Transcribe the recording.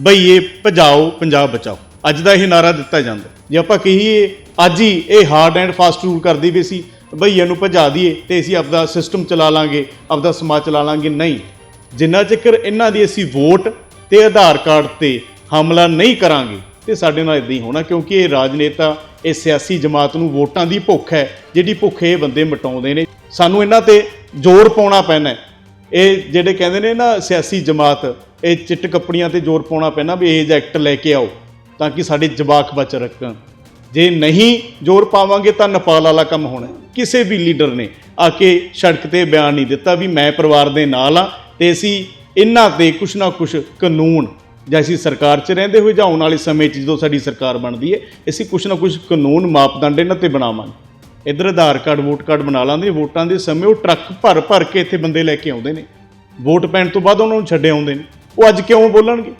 ਬਈਏ ਭਜਾਓ, ਪੰਜਾਬ ਬਚਾਓ। ਅੱਜ ਦਾ ਇਹ ਨਾਰਾ ਦਿੱਤਾ ਜਾਂਦਾ। ਜੇ ਆਪਾਂ ਕਹੀਏ, ਅੱਜ ਹੀ ਇਹ ਹਾਰਡ ਐਂਡ ਫਾਸਟ ਰੂਲ ਕਰਦੀ ਵੀ ਸੀ, ਬਈ ਨੂੰ ਭਜਾ ਦਈਏ ਤੇ ਅਸੀਂ ਆਪਦਾ ਸਿਸਟਮ ਚਲਾ ਲਾਂਗੇ, ਆਪਦਾ ਸਮਾਜ ਚਲਾ ਲਾਂਗੇ। ਨਹੀਂ। ਜਿੰਨਾ ਚਿਰ ਇਹਨਾਂ ਦੀ ਅਸੀਂ ਵੋਟ ਤੇ ਆਧਾਰ ਕਾਰਡ ਤੇ ਹਮਲਾ ਨਹੀਂ ਕਰਾਂਗੇ, ਤੇ ਸਾਡੇ ਨਾਲ ਇਦਾਂ ਹੀ ਹੋਣਾ, ਕਿਉਂਕਿ ਇਹ ਰਾਜਨੇਤਾ, ਇਹ ਸਿਆਸੀ ਜਮਾਤ ਨੂੰ ਵੋਟਾਂ ਦੀ ਭੁੱਖ ਹੈ, ਜਿਹੜੀ ਭੁੱਖ ਇਹ ਬੰਦੇ ਮਟਾਉਂਦੇ ਨੇ। ਸਾਨੂੰ ਇਹਨਾਂ ਤੇ ਜ਼ੋਰ ਪਾਉਣਾ ਪੈਣਾ ਇਹ ਜਿਹੜੇ ਕਹਿੰਦੇ ਨੇ ਨਾ ਸਿਆਸੀ ਜਮਾਤ, ਇਹ ਚਿੱਟ ਕੱਪੜੀਆਂ ਤੇ ਜ਼ੋਰ ਪਾਉਣਾ ਪੈਣਾ ਵੀ ਇਹ ਐਕਟ ਲੈ ਕੇ ਆਓ ਤਾਂ ਕਿ ਸਾਡੇ ਜਵਾਕ ਬਚ ਰੱਖਣ। ਜੇ ਨਹੀਂ ਜ਼ੋਰ ਪਾਵਾਂਗੇ ਤਾਂ ਨੇਪਾਲ ਵਾਲਾ ਕੰਮ ਹੋਣਾ ਕਿਸੇ ਵੀ ਲੀਡਰ ਨੇ ਆ ਕੇ ਸੜਕ ਤੇ ਬਿਆਨ ਨਹੀਂ ਦਿੱਤਾ ਵੀ ਮੈਂ ਪਰਿਵਾਰ ਦੇ ਨਾਲ ਆ ਤੇ ਅਸੀਂ ਇਹਨਾਂ ਤੇ ਕੁਛ ਨਾ ਕੁਛ ਕਾਨੂੰਨ ਜਾਂ ਅਸੀਂ ਸਰਕਾਰ 'ਚ ਰਹਿੰਦੇ ਹੋਏ ਜਾਂ ਆਉਣ ਵਾਲੇ ਸਮੇਂ 'ਚ ਜਦੋਂ ਸਾਡੀ ਸਰਕਾਰ ਬਣਦੀ ਹੈ, ਅਸੀਂ ਕੁਛ ਨਾ ਕੁਛ ਕਾਨੂੰਨ ਮਾਪਦੰਡ ਇਹਨਾਂ ਤੇ ਬਣਾਵਾਂਗੇ। ਇਧਰ ਆਧਾਰ ਕਾਰਡ, ਵੋਟ ਕਾਰਡ ਬਣਾ ਲਾਂਦੇ, ਵੋਟਾਂ ਦੇ ਸਮੇਂ ਉਹ ਟਰੱਕ ਭਰ ਭਰ ਕੇ ਇੱਥੇ ਬੰਦੇ ਲੈ ਕੇ ਆਉਂਦੇ ਨੇ। ਵੋਟ ਪੈਣ ਤੋਂ ਬਾਅਦ ਉਹਨਾਂ ਨੂੰ ਛੱਡੇ ਆਉਂਦੇ ਨੇ। ਉਹ ਅੱਜ ਕਿਉਂ ਬੋਲਣਗੇ?